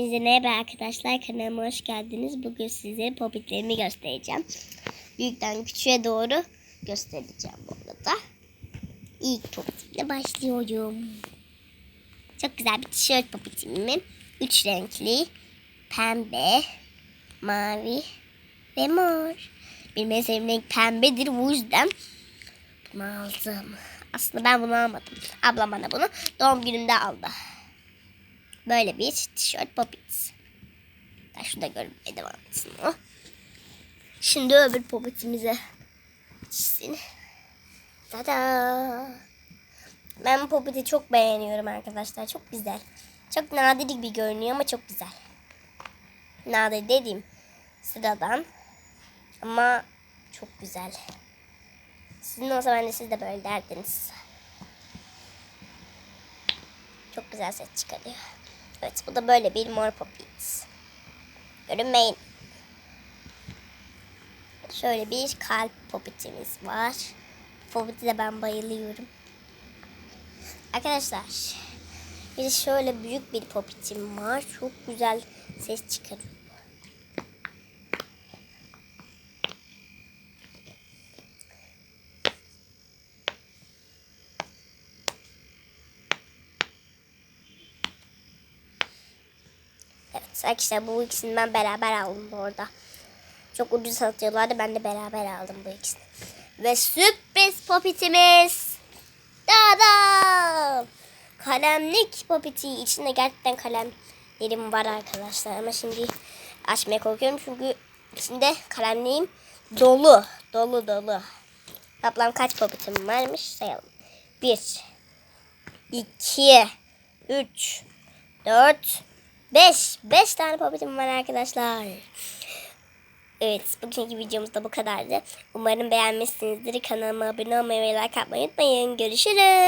Merhaba arkadaşlar kanalıma hoş geldiniz. Bugün size popitlerimi göstereceğim. Büyükten küçüğe doğru göstereceğim bu arada. İlk popitle başlıyorum. Çok güzel bir tişört popitim. Üç renkli. Pembe, mavi ve mor. Benim en renk pembedir. Bu yüzden bunu aldım. Aslında ben bunu almadım. Ablam bana bunu doğum günümde aldı. Böyle bir tişört popit. Ben şurada görmeye devam etsin o. Şimdi öbür popitimize geçsin. Tada! Ben bu popiti çok beğeniyorum arkadaşlar. Çok güzel. Çok nadir gibi görünüyor ama çok güzel. Nadir dediğim sıradan. Ama çok güzel. Sizin olsa ben siz de böyle derdiniz. Çok güzel ses çıkarıyor. Evet bu da böyle bir mor popit. Görünmeyin. Şöyle bir kalp popitimiz var. Popiti de ben bayılıyorum. Arkadaşlar bir de şöyle büyük bir popitim var. Çok güzel ses çıkarıyor. Evet arkadaşlar bu ikisini ben beraber aldım bu arada. Çok ucuz satıyorlardı ben de beraber aldım bu ikisini. Ve sürpriz popitimiz. Tada! Kalemlik popiti. İçinde gerçekten kalemlerim var arkadaşlar. Ama şimdi açmaya korkuyorum çünkü içinde kalemliğim dolu. Dolu dolu. Toplam kaç popitim varmış sayalım. 1 2 3 4 5. 5 tane popitim var arkadaşlar. Evet bugünkü videomuz da bu kadardı. Umarım beğenmişsinizdir. Kanalıma abone olmayı ve like atmayı unutmayın. Görüşürüz.